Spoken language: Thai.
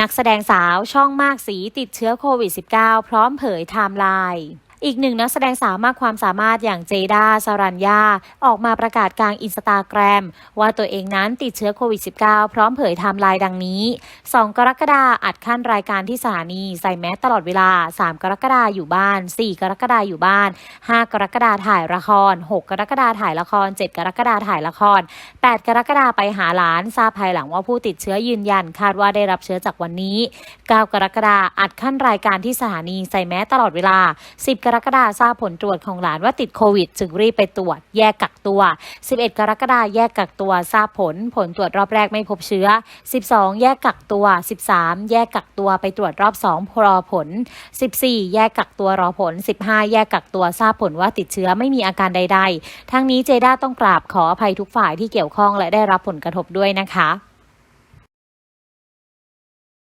นักแสดงสาวช่องมากสีติดเชื้อโควิด -19 พร้อมเผยไทม์ไลน์ อีกหนึ่งนักแสดงสาวมากความสามารถอย่างเจด้าสรัญญา ออกมาประกาศกลางอินสตาแกรม ว่าตัวเองนั้นติดเชื้อโควิด -19 พร้อมเผยไทม์ไลน์ดังนี้ 2 กรกฎาคมอัดขั้นรายการที่สถานีใส่แมสตลอดเวลา 3 กรกฎาคมอยู่บ้าน 4 กรกฎาคมอยู่บ้าน 5 กรกฎาคมถ่ายละคร 6 กรกฎาคมถ่ายละคร 7 กรกฎาคมถ่ายละคร 8 กรกฎาคมไปหาหลานทราบภายหลังว่าผู้ติดเชื้อยืนยัน คาดว่าได้รับเชื้อจากวันนี้ 9 กรกฎาคมอัดขั้นรายการที่สถานีใส่แมสตลอดเวลา 10กรกฎาคมทราบผลตรวจของหลานว่าติดโควิด จึงรีบไปตรวจแยกกักตัว 11 กรกฎาคมแยกกักตัวทราบผล ผลตรวจรอบแรกไม่พบเชื้อ 12 แยกกักตัว 13 แยกกักตัวไปตรวจรอบ2รอผล 14 แยกกักตัวรอผล 15 แยกกักตัวทราบผลว่าติดเชื้อไม่มีอาการใด ๆ ทั้งนี้เจด้าต้องกราบขออภัยทุกฝ่ายที่เกี่ยวข้องและได้รับผลกระทบด้วยนะคะ